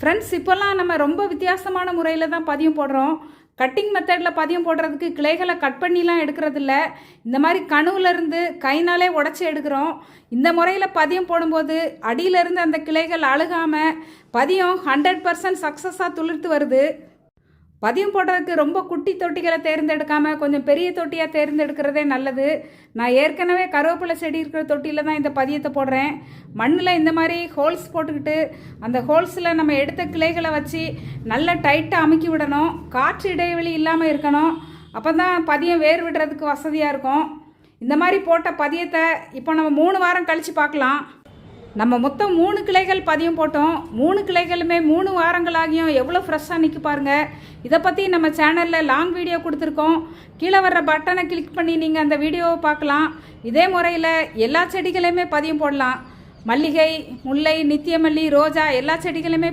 Friends இப்போல்லாம் நம்ம ரொம்ப வித்தியாசமான முறையில் தான் பதியம் போடுறோம். கட்டிங் மெத்தடில் பதியம் போடுறதுக்கு கிளைகளை கட் பண்ணிலாம் எடுக்கிறதில்ல. இந்த மாதிரி கணுவுல கைனாலே உடச்சி எடுக்கிறோம். இந்த முறையில் பதியம் போடும்போது அடியிலேருந்து அந்த கிளைகள் அழுகாமல் பதியம் ஹண்ட்ரட் பர்சன்ட் சக்ஸஸாக துளிர்த்து வருது. பதியம் போடுறதுக்கு ரொம்ப குட்டி தொட்டிகளை தேர்ந்தெடுக்காமல் கொஞ்சம் பெரிய தொட்டியாக தேர்ந்தெடுக்கிறதே நல்லது. நான் ஏற்கனவே கருவேப்பிலை செடி இருக்கிற தொட்டியில் தான் இந்த பதியத்தை போடுறேன். மண்ணில் இந்த மாதிரி ஹோல்ஸ் போட்டுக்கிட்டு அந்த ஹோல்ஸில் நம்ம எடுத்த கிளைகளை வச்சு நல்லா டைட்டாக அமுக்கி விடணும். காற்று இடைவெளி இல்லாமல் இருக்கணும். அப்போ தான் பதியம் வேர் விடுறதுக்கு வசதியாக இருக்கும். இந்த மாதிரி போட்ட பதியத்தை இப்போ நம்ம மூணு வாரம் கழித்து பார்க்கலாம். நம்ம மொத்தம் மூணு கிளைகள் பதியம் போட்டோம். மூணு கிளைகளுமே மூணு வாரங்களாகியும் எவ்வளோ ஃப்ரெஷ்ஷாக நிற்க பாருங்க. இதை பற்றி நம்ம சேனலில் லாங் வீடியோ கொடுத்துருக்கோம். கீழே வர்ற பட்டனை கிளிக் பண்ணி நீங்கள் அந்த வீடியோவை பார்க்கலாம். இதே முறையில் எல்லா செடிகளையுமே பதியம் போடலாம். மல்லிகை முல்லை நித்தியமல்லி ரோஜா எல்லா செடிகளுமே